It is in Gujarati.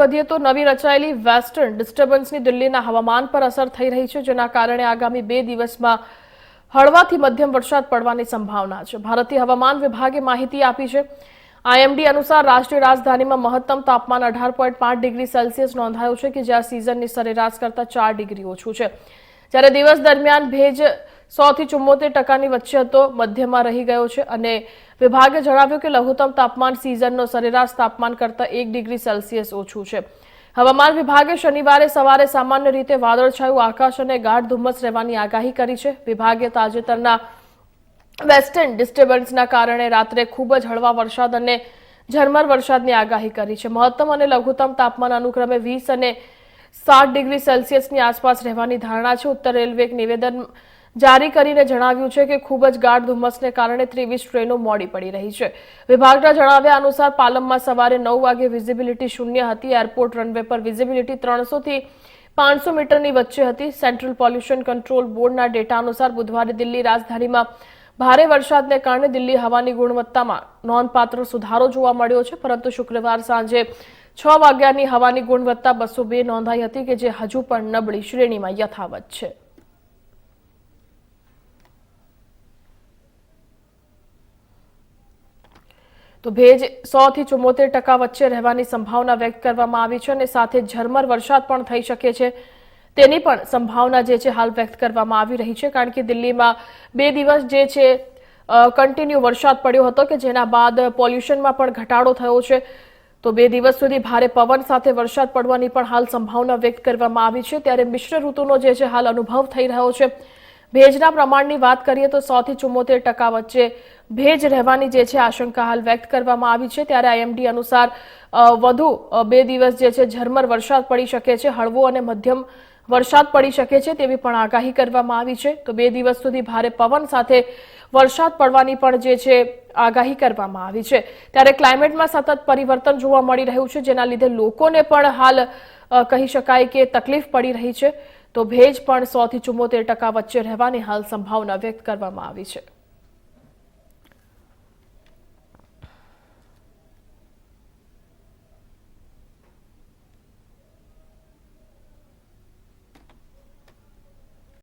વધીએ તો નવી રચાયેલી વેસ્ટર્ન ડિસ્ટર્બન્સની દિલ્હીના હવામાન પર અસર થઈ રહી છે, જેના કારણે આગામી બે દિવસમાં હળવાથી મધ્યમ વરસાદ પડવાની સંભાવના છે. ભારતીય હવામાન વિભાગે માહિતી આપી છે, આઈએમડી અનુસાર રાષ્ટ્રીય રાજધાનીમાં મહત્તમ તાપમાન અઢાર પોઈન્ટ પાંચ ડિગ્રી સેલ્સિયસ નોંધાયું છે કે જ્યાં સિઝનની સરેરાશ કરતાં ચાર ડિગ્રી ઓછું છે. જ્યારે દિવસ દરમિયાન ભેજ સો થી ચુમ્મોતેર ટકાની વચ્ચે હતો, મધ્યમાં રહી ગયો છે અને વિભાગે જણાવ્યું કે લઘુત્તમ તાપમાન સિઝનનો સરેરાશ તાપમાન કરતાં એક ડિગ્રી સેલ્સિયસ ઓછું છે. હવામાન વિભાગે શનિવારે સવારે સામાન્ય રીતે વાદળછાયું આકાશ અને ગાઢ ધુમ્મસ રહેવાની આગાહી કરી છે. વિભાગે તાજેતરના વેસ્ટર્ન ડિસ્ટર્બન્સના કારણે રાત્રે ખૂબ જ હળવા વરસાદ અને ઝરમર વરસાદની આગાહી કરી છે. મહત્તમ અને લઘુત્તમ તાપમાન અનુક્રમે વીસ અને સાત ડિગ્રી સેલ્સિયસની આસપાસ રહેવાની ધારણા છે. ઉત્તર રેલવે નિવેદન જારી કરીને જણાવ્યું છે કે ખૂબ જ ગાઢ ધુમ્મસને કારણે ત્રેવીસ ટ્રેનો મોડી પડી રહી છે. વિભાગના જણાવ્યા અનુસાર પાલમમાં સવારે નવ વાગે વિઝિબિલિટી શૂન્ય હતી. એરપોર્ટ રનવે પર વિઝિબિલિટી ત્રણસોથી પાંચસો મીટરની વચ્ચે હતી. સેન્ટ્રલ પોલ્યુશન કંટ્રોલ બોર્ડના ડેટા અનુસાર બુધવારે દિલ્હી રાજધાનીમાં ભારે વરસાદને કારણે દિલ્હી હવાની ગુણવત્તામાં નોંધપાત્ર સુધારો જોવા મળ્યો છે. પરંતુ શુક્રવાર સાંજે છ વાગ્યાની હવાની ગુણવત્તા બસો બે નોંધાઈ હતી કે જે હજુ પણ નબળી શ્રેણીમાં યથાવત છે. તો ભેજ સો થી ચુમ્મોતેર ટકા વચ્ચે રહેવાની સંભાવના વ્યક્ત કરવામાં આવી છે અને સાથે ઝરમર વરસાદ પણ થઈ શકે છે. તેની પણ સંભાવના જે છે હાલ વ્યક્ત કરવામાં આવી રહી છે, કારણ કે દિલ્હીમાં બે દિવસ જે છે કન્ટિન્યુ વરસાદ પડ્યો હતો કે જેના બાદ પોલ્યુશનમાં પણ ઘટાડો થયો છે. તો બે દિવસ સુધી ભારે પવન સાથે વરસાદ પડવાની પણ હાલ સંભાવના વ્યક્ત કરવામાં આવી છે. ત્યારે મિશ્ર ઋતુનો જે છે હાલ અનુભવ થઈ રહ્યો છે. ભેજના પ્રમાણની વાત કરીએ તો સો થી ચુમ્મોતેર ટકા વચ્ચે ભેજ રહેવાની જે છે આશંકા હાલ વ્યક્ત કરવામાં આવી છે. ત્યારે આઈએમડી અનુસાર વધુ બે દિવસ જે છે ઝરમર વરસાદ પડી શકે છે, હળવો અને મધ્યમ વરસાદ પડી શકે છે તેવી પણ આગાહી કરવામાં આવી છે. તો બે દિવસ સુધી ભારે પવન સાથે વરસાદ પડવાની પણ જે છે આગાહી કરવામાં આવી છે. ત્યારે ક્લાઇમેટમાં સતત પરિવર્તન જોવા મળી રહ્યું છે, જેના લીધે લોકોને પણ હાલ કહી શકાય કે તકલીફ પડી રહી છે. તો ભેજ પણ સો થી ચુમ્મોતેર ટકા વચ્ચે રહેવાની હાલ સંભાવના વ્યક્ત કરવામાં આવી છે.